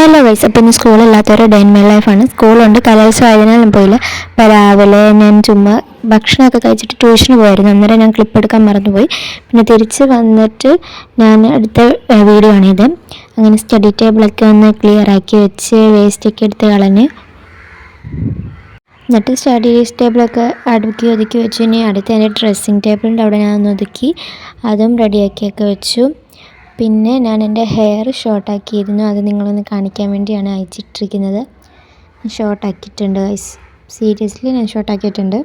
Hello guys അപ്പം ഇന്ന് സ്കൂളില്ലാത്തൊരു day in ലൈഫാണ് സ്കൂളുണ്ട് കലോത്സവം ആയതിനാൽ പോയില്ല. അപ്പം രാവിലെ ഞാൻ ചുമ്മാ ഭക്ഷണമൊക്കെ കഴിച്ചിട്ട് ട്യൂഷന് പോയായിരുന്നു അന്നേരം ഞാൻ ക്ലിപ്പ് എടുക്കാൻ മറന്നുപോയി. പിന്നെ തിരിച്ച് വന്നിട്ട് ഞാൻ അടുത്ത വീഡിയോ ആണിത് അങ്ങനെ സ്റ്റഡി ടേബിളൊക്കെ ഒന്ന് ക്ലിയർ ആക്കി വെച്ച് വേസ്റ്റൊക്കെ എടുത്ത് കളഞ്ഞ്. എന്നിട്ട് സ്റ്റഡി ടേബിളൊക്കെ അടുക്കി ഒതുക്കി വെച്ചു ഇനി അടുത്ത് എന്റെ ഡ്രസ്സിങ് ടേബിളിന്റെ അവിടെ ഞാൻ ഒന്ന് ഒതുക്കി. അതും റെഡിയാക്കിയൊക്കെ വെച്ചു. പിന്നെ ഞാൻ എന്റെ ഹെയർ ഷോർട്ടാക്കിയിരുന്നു അത് നിങ്ങളൊന്ന് കാണിക്കാൻ വേണ്ടിയാണ് അയച്ചിട്ടിരിക്കുന്നത്. ഷോർട്ടാക്കിയിട്ടുണ്ട് ഗൈസ് സീരിയസ്ലി ഞാൻ ഷോർട്ടാക്കിയിട്ടുണ്ട്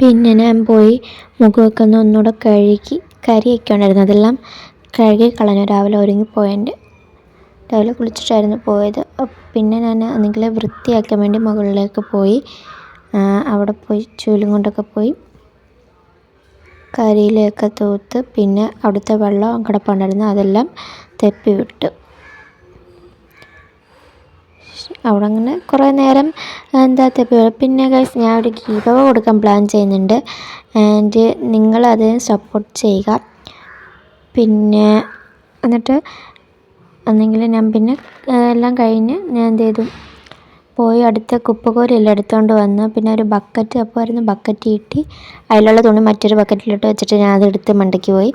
പിന്നെ ഞാൻ പോയി മുഖമൊക്കെ ഒന്ന് ഒന്നുകൂടെ കഴുകി കരിയൊക്കെ ഉണ്ടായിരുന്നു. അതെല്ലാം കഴുകി കളഞ്ഞു. രാവിലെ ഒരുങ്ങിപ്പോയതിന്റെ രാവിലെ കുളിച്ചിട്ടായിരുന്നു പോയത്. പിന്നെ ഞാൻ ഒന്നെങ്കിൽ വൃത്തിയാക്കാൻ വേണ്ടി മുകളിലേക്ക് പോയി. അവിടെ പോയി ചൂലും കൊണ്ടൊക്കെ പോയി. കരിയിലൊക്കെ തൂത്ത് പിന്നെ അവിടുത്തെ വെള്ളം കിടപ്പുണ്ടായിരുന്നു അതെല്ലാം തെപ്പി വിട്ടു. അവിടെ അങ്ങനെ കുറേ നേരം എന്താ തെപ്പി പിന്നെ ഗൈസ് ഞാൻ ഒരു ഗീവ കൊടുക്കാൻ പ്ലാൻ ചെയ്യുന്നുണ്ട്. ആൻഡ് നിങ്ങളത് സപ്പോർട്ട് ചെയ്യുക. പിന്നെ എന്നിട്ട് ഒന്നെങ്കിൽ ഞാൻ പിന്നെ എല്ലാം കഴിഞ്ഞ് ഞാൻ എന്ത് ചെയ്തു? പോയി അടുത്ത കുപ്പകോരെല്ലാം എടുത്തുകൊണ്ട് വന്ന്. പിന്നെ ഒരു ബക്കറ്റ് അപ്പോൾ ആയിരുന്നു ബക്കറ്റ് കിട്ടി അതിലുള്ള തുണി മറ്റൊരു ബക്കറ്റിലോട്ട് വെച്ചിട്ട് ഞാൻ അതെടുത്ത് മണ്ടയ്ക്ക് പോയി.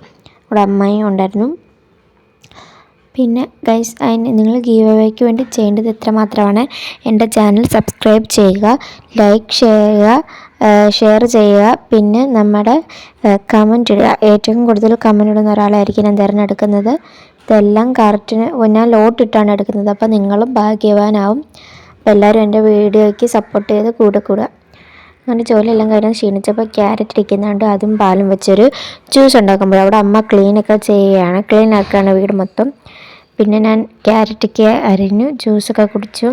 അവിടെ അമ്മയും ഉണ്ടായിരുന്നു. പിന്നെ ഗൈസ് അതിന് നിങ്ങൾ ഗീവ് അവേക്ക് വേണ്ടി ചെയ്യേണ്ടത് എത്ര മാത്രമാണ് എന്റെ ചാനൽ സബ്സ്ക്രൈബ് ചെയ്യുക ലൈക്ക് ചെയ്യുക ഷെയർ ചെയ്യുക. പിന്നെ നമ്മുടെ കമന്റ് ഇടുക. ഏറ്റവും കൂടുതൽ കമന്റ് ഇടുന്ന ഒരാളായിരിക്കും ഞാൻ തിരഞ്ഞെടുക്കുന്നത്. ഇതെല്ലാം കറക്റ്റിന് ഞാൻ ലോട്ടിട്ടാണ് എടുക്കുന്നത്. അപ്പോൾ നിങ്ങളും ഭാഗ്യവാനാവും. എല്ലാവരും എന്റെ വീഡിയോയ്ക്ക് സപ്പോർട്ട് ചെയ്ത് കൂടെ കൂടുക അങ്ങനെ ജോലിയെല്ലാം കഴിഞ്ഞ് ക്ഷീണിച്ചപ്പോൾ ക്യാരറ്റ് ഇരിക്കുന്നുണ്ട് അതും പാലും വെച്ചൊരു ജ്യൂസ് ഉണ്ടാക്കുമ്പോൾ അവിടെ അമ്മ ക്ലീനൊക്കെ ചെയ്യുകയാണ് ക്ലീൻ ആക്കുകയാണ് വീട് മൊത്തം. പിന്നെ ഞാൻ ക്യാരറ്റൊക്കെ അരിഞ്ഞു ജ്യൂസൊക്കെ കുടിച്ചു.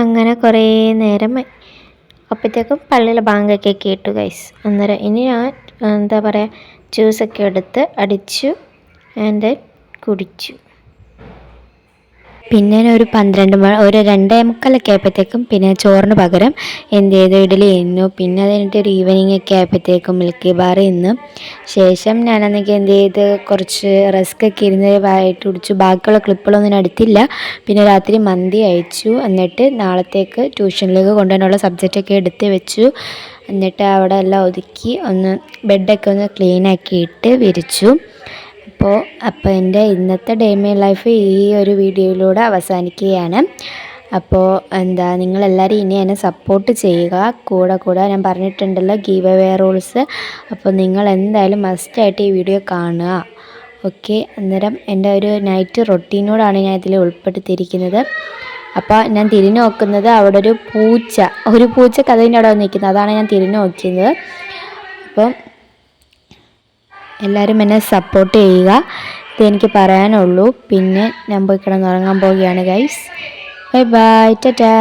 അങ്ങനെ കുറേ നേരം അപ്പോഴത്തേക്കും പള്ളിയിലെ ബാങ്കൊക്കെ കേട്ടു ഗൈസ് അന്നേരം ഇനി ഞാൻ എന്താ പറയുക ജ്യൂസൊക്കെ എടുത്ത് അടിച്ചു. ആൻഡ് കുടിച്ചു. പിന്നെ ഒരു പന്ത്രണ്ട് മണി ഒരു രണ്ടേ മുക്കാലൊക്കെ ആയപ്പോഴത്തേക്കും പിന്നെ ചോറിന് പകരം എന്ത് ചെയ്തു? ഇഡലി ഇന്നു പിന്നെ അത് ഒരു ഈവനിങ് ഒക്കെ ആയപ്പോഴത്തേക്കും മിൽക്കി ബാർ ഇന്ന് ശേഷം ഞാനന്നൊക്കെ എന്ത് ചെയ്ത്? കുറച്ച് റസ്ക് ഒക്കെ ഇരുന്ന് വായിട്ട് കുടിച്ചു. ബാക്കിയുള്ള ക്ലിപ്പുകളൊന്നും എടുത്തില്ല. പിന്നെ രാത്രി മന്തി അയച്ചു എന്നിട്ട് നാളത്തേക്ക് ട്യൂഷനിലേക്ക് കൊണ്ടുപോകാനുള്ള സബ്ജക്റ്റൊക്കെ എടുത്ത് വെച്ചു. എന്നിട്ട് അവിടെ എല്ലാം ഒതുക്കി ഒന്ന് ബെഡൊക്കെ ഒന്ന് ക്ലീനാക്കിയിട്ട് വിരിച്ചു. അപ്പോൾ അപ്പോൾ എന്റെ ഇന്നത്തെ ഡേ ലൈഫ് ഈ ഒരു വീഡിയോയിലൂടെ അവസാനിക്കുകയാണ്. അപ്പോൾ എന്താ നിങ്ങളെല്ലാവരും ഇനി എന്നെ സപ്പോർട്ട് ചെയ്യുക. കൂടെ കൂടെ ഞാൻ പറഞ്ഞിട്ടുണ്ടല്ലോ ഗീവ് അവേ റൂൾസ് അപ്പോൾ നിങ്ങൾ എന്തായാലും മസ്റ്റായിട്ട് ഈ വീഡിയോ കാണുക. ഓക്കെ അന്നേരം എന്റെ ഒരു നൈറ്റ് റൊട്ടീനോടാണ് ഞാൻ ഇതിൽ ഉൾപ്പെടുത്തിയിരിക്കുന്നത്. അപ്പോൾ ഞാൻ തിരിഞ്ഞു നോക്കുന്നത് അവിടെ ഒരു പൂച്ച. ഒരു പൂച്ച കഥയിന്റെ അവിടെ നിൽക്കുന്നത് അതാണ് ഞാൻ തിരിഞ്ഞു നോക്കിയത്. അപ്പം എല്ലാവരും എന്നെ സപ്പോർട്ട് ചെയ്യുക. ഇതെനിക്ക് പറയാനുള്ളൂ. പിന്നെ ഞാൻ പോയി കിടന്നുറങ്ങാൻ പോവുകയാണ് ഗൈസ് ബൈ ബൈ ടാറ്റാ